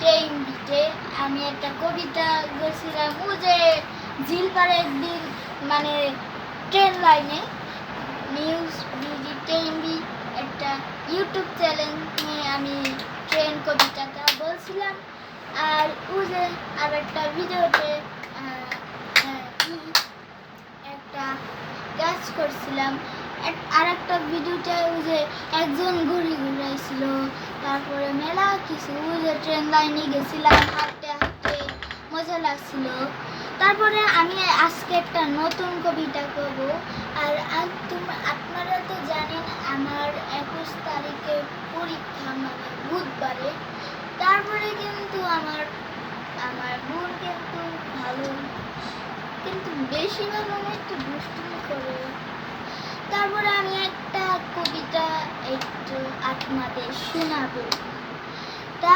টেইমবিতে আমি একটা কবিতা বলছিলাম ও যে ঝিলপাড়ের একদিন মানে ট্রেন লাইনে নিউজ বিডি টেইমবি একটা ইউটিউব চ্যানেল আমি ট্রেন কবিতাটা বলছিলাম। আর ও যে আর একটা ভিডিওতে একটা কাজ করছিলাম। আর একটা ভিডিওতে ওই যে একজন ঘুরি ঘুরাইছিল। তারপরে মেলা, কিছু যে ট্রেন লাইনে গেছিলাম, হাঁটতে হাঁটতে মজা লাগছিল। তারপরে আমি আজকে একটা নতুন কবিতা করব। আর আপনারা তো জানেন আমার একুশ তারিখে পরীক্ষা মানে বুধবারে। তারপরে কিন্তু আমার আমার বোন কিন্তু ভালো, কিন্তু বেশি ভালো একটু দুষ্টুমি করে আজ আপনাদের শোনাব তা